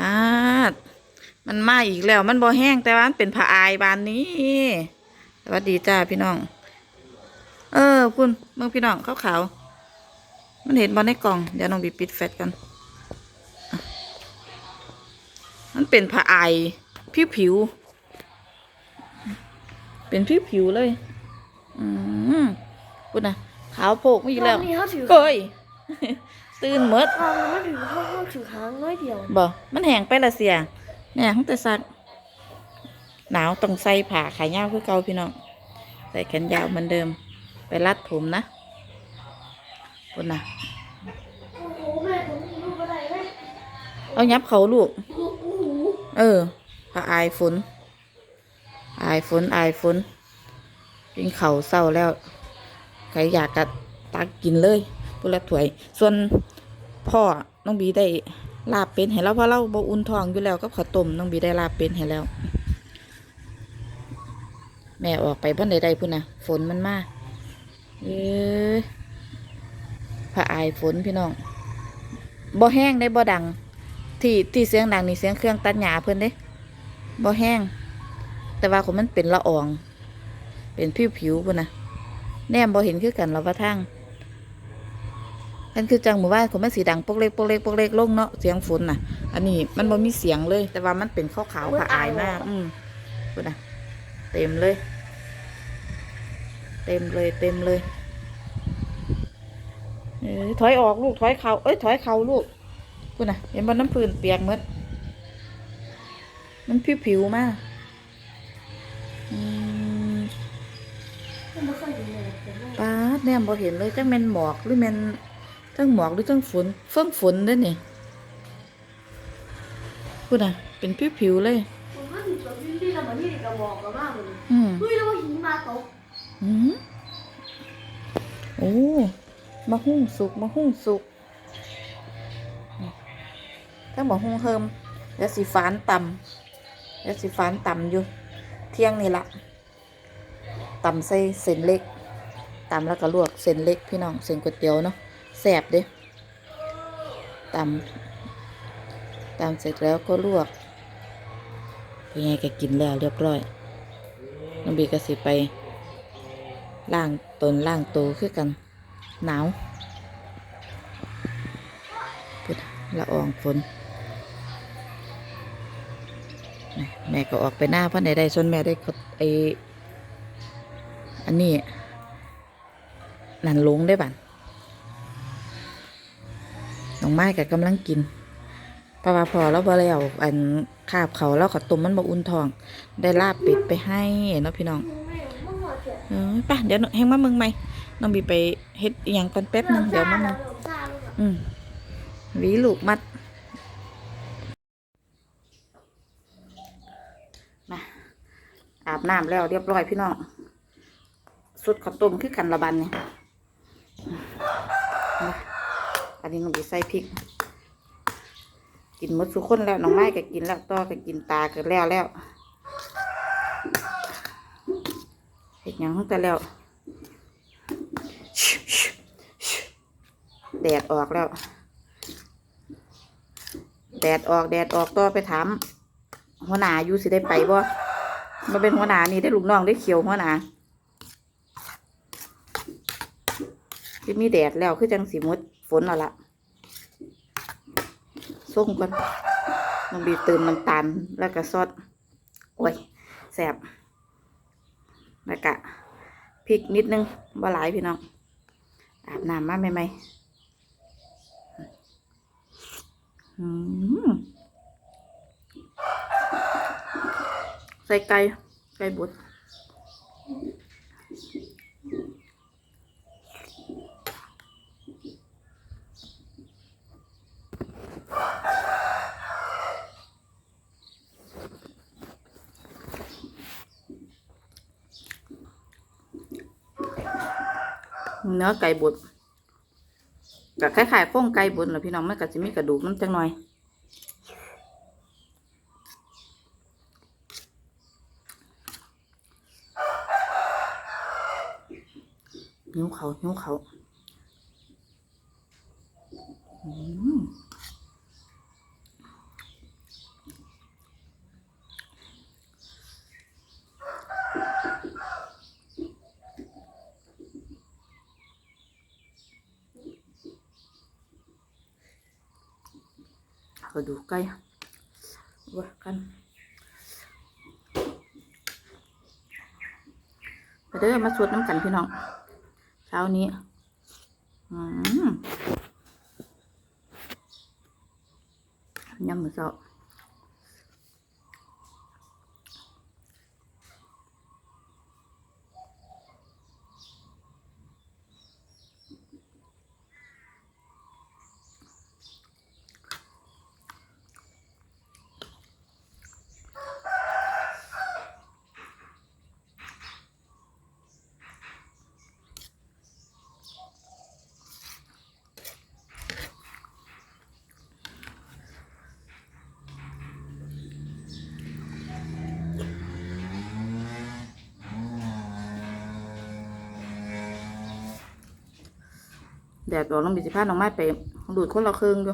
ปาดมันมาอีกแล้ว มันบ่แห้งแต่ว่ามันเป็นผ้าอายบานนี้สวัสดีจ้าพี่น้อง เออคุณเมืองพี่น้องขาวขาวๆมันเห็นบอลในกล่อง เดี๋ยวน้องบีปิดแฟตกันอะมันเป็นผ้าอายผิวผิวๆเป็นผิวผิวๆเลย อืมคุณนะขาวโพกไม่อีกแล้วนี่เขาถือเก้ย ตื่นหมดทางมันถือเขาเขาถือหางน้อยเดียวบ่ มันแห้งไปละเสียเนี่ยตั้งแต่สัก หนาวต้องใส่ผ้าขายาวคือเก่าพี่น้องใส่แขนยาวเหมือนเดิม ไปรัดผมนะคุณนะโอ้โหแม่ผมมีรูปอะไรไหมเอายับเขาลูกโอ้โหเออผ้าอายฝน อายฝนอายฝนกินเข่าวเศร้าแล้ว ใครอยากกัตักกินเลยพุละถ้วย ส่วน พ่อน้องบีได้ลาบเป็นให้แล้วเพราะเราบอุ่นทองอยู่แล้วก็ข้าวต้มน้องบีได้ลาบเป็นให้แล้ว แม่ออกไปเพิ่นใดๆพุ่นนะฝนมันมาเอ้ยผ้าอายฝนพี่น้องบ่แห้งได้บ่ดัง ที่ที่เสียงดังนี่เสียงเครื่องตัดหญ้าเพิ่นเด้บ่แห้ง แต่ว่าของมันเป็นละออง เป็นผิวๆพุ่นนะแนมบ่เห็นคือกันเราว่าทาง นั่นคือจังหมู่บ้านของมันสีดังปกเล็กปกเล็กปกเล็กลงเนาะเสียงฝนน่ะ อันนี้มันบ่มีเสียงเลย แต่ว่ามันเป็นขาวขาวๆผาอายมาก อืมพุ่นน่ะ เต็มเลย เต็มเลยเต็มเลยเอ้ยถอยออกลูกถอยเขาเอ้ยถอยเขาลูกคุณน่ะ เห็นบนน้ำพื้นเปียกหมดมันผิวผิวๆมากอืมผมไม่เคยเห็นเลยแต่ว่าป้าดแนมบ่เห็นเลยจังแม่นหมอกหรือแม่น จังหมอกหรือจังฝนเฟื่องฝนด้อนี่คุณน่ะเป็นผิวผิวๆเลยผมว่าถือตัวที่ที่ทำมาที่กระบอกกันมากเลยอืมเฮ้ยแล้วว่าหิมะตกอืมโอ้มาหุ้งสุกมาหุ้งสุกถ้าบอกหุ้งเฮิมเดี๋ยวสีฟ้านต่ำเดี๋ยวสีฟ้านต่ำอยู่ เที่ยงนี่ละต่ำใส่เส้นเล็กต่ำแล้วก็ลวกเส้นเล็กพี่น้องเส้นก๋วยเตี๋ยวเนาะ แซ่บเด้ตำตำเสร็จแล้วก็ลวกเป็นไงแกกินแล้วเรียบร้อยน้องบีก็สิไปล่างตนล่างโตคือกันหนาวพุดละอองฝนแม่ก็ออกไปหน้าเพันใดได้ส่วนแม่ได้กดไออันนี้ นั่นลงได้บันน้ องไม้กับกำลังกินเพราะพอแล้วพอแล้วอันคาบเขาแล้วขอต้มมันบอุ่นทอง ได้ลาบเป็ดไปให้เนาะพี่น้องไม่หอดเออป่ะเดี๋ยวแห้งมาเมืองใหม่น้องบีไปเฮ็ดอย่างก่อนแป๊บนึงเดี๋ยวมาเมืองซ่าเลยอืมวีลูกมัดมาอาบน้ำแล้วเรียบร้อยพี่น้องสุดข้าวต้มคือกันละบันเนี่ย อันนี้น้องบีใส่พริก กินหมดทุกคนแล้วน้องไม้ก็กินแล้วต่อก็กินตาก็แล้วแล้วเห็ดยังตั้งแต่แล้วแดดออกแล้ว แดดออกแดดออกต่อไปถามหัวหน้าอยู่สิได้ไปบ่มาเป็นหัวหน้านี่ได้ลูกน้องได้เขียวหัวหน้าที่มีแดดแล้วคือจังสีมด ฝนแล้วล่ะส่งก่อนน้องบีเติมน้ำตาลแล้วก็ซอสโอ้ยแสบแล้วก็พริกนิดนึงบ่หลายพี่น้อง อาบน้ำมาใหม่ๆอืมใส่ไก่ไก่บด เนื้อไก่บดก็คล้ายๆโครงไก่บดแหละพี่น้องมันก็จะมีกระดูกมันจังหน่อยนิ้วเขานิ้วเขาอืม กระดูกไก่ว่ากันไปเด้อมาสวดน้ำกันพี่น้องเช้านี้อืมยำหมือเสาะ แดดออกน้องบิสิพาน้องไม้ไปดูดคนละครึ่งดู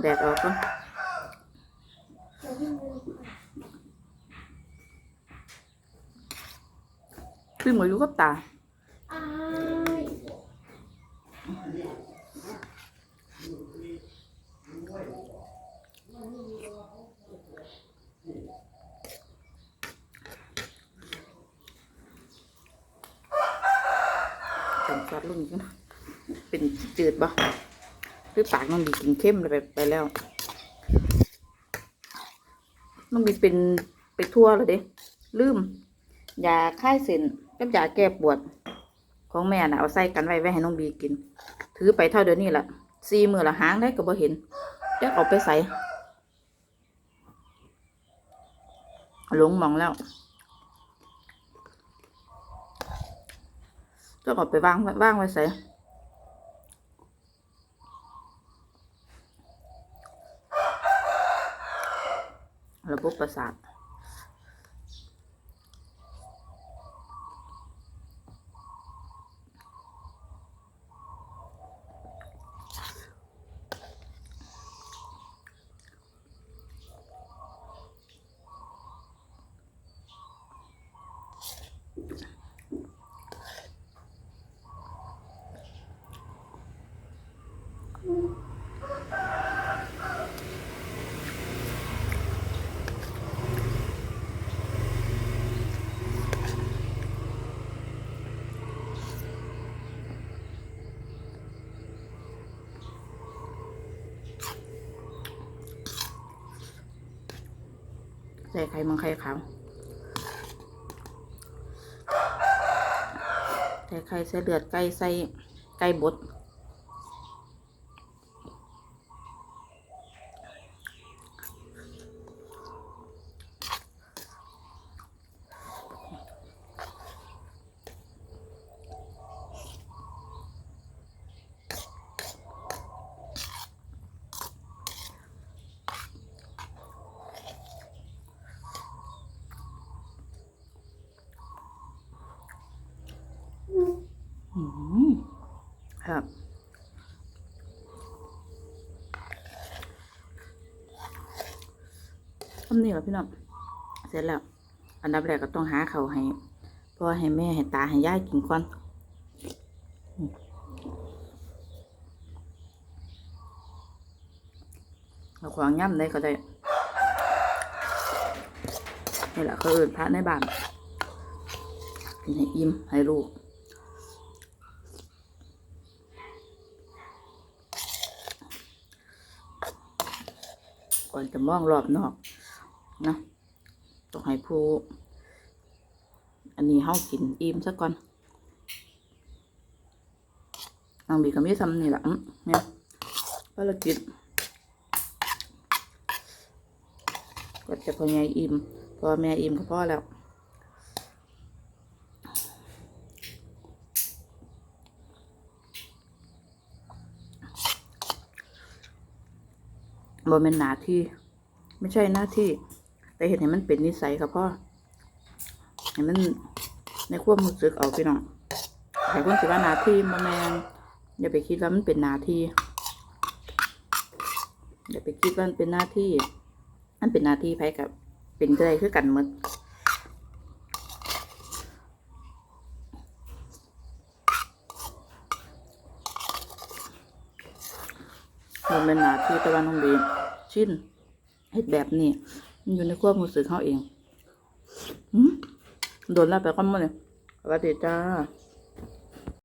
แดดออกก่อนเดี๋ยวพี่มือขึ้นมาอยู่กับตา อ้าย จำซอสลุ่นกันเป็น จืดบ่หรือปากน้องบีกินเข้มเลยไปไปแล้วน้องบีเป็นไปทั่วเลยเด้ลืมยาคลายเส้นกับยาแก้ปวด ของแม่น่ะเอาใส่กันไว้ไว้ให้น้องบีกิน ถือไปเท่าเดี๋ยวนี้ละสีมือละหางได้ก็บ่เห็นเดี๋ยวเอาไปใส่หลงมองแล้วต้องเอาไปวางไว้วางไว้ใส่ระบบ ประสาท ส่ไข่มังไข่ขาวใส่ไข่ใส่เลือดไก่ใส่ไก่บดอืมครับ ทำนี่เหรอพี่น้องเสร็จแล้ว อันดับแรกก็ต้องหาเขาให้พ่อให้แม่ให้ตาให้ยายกินก่อนเอาขวางย่ำได้ก็ได้นี่แหละเขาเอื่นพระในบ้านกินให้อิ่มให้ลูกก่อนจะมองรอบนอก นะต้องให้ผู้ อันนี้เฮากินอิ่มซะก่อนน้องบีก็มีทำนี่แหละเนี่ยภารกิจก็จะพอใหญ่อิ่มพอแม่อิ่มก็พอแล้วบ่เป็นหน้าที่ ไม่ใช่หน้าที่ แต่เห็นให้มันเป็นนิสัยครับพ่อให้มันในความรู้สึกเอาพี่น้องใครคนสิว่านาที่บ่แมนอย่าไปคิดว่ามันเป็นนาทีอย่าไปคิดว่ามันเป็นหน้าที่ มันเป็นหน้าที่ไผกับ เป็นใจคือกันหมดมันเป็นหน้าที่ตะวันน้องบีชินเฮ็ดแบบนี้ มันอยู่ในควมือสื่อเขาเองโดนแล้วไปก้อนมื้อนี่สวัสดีจ้า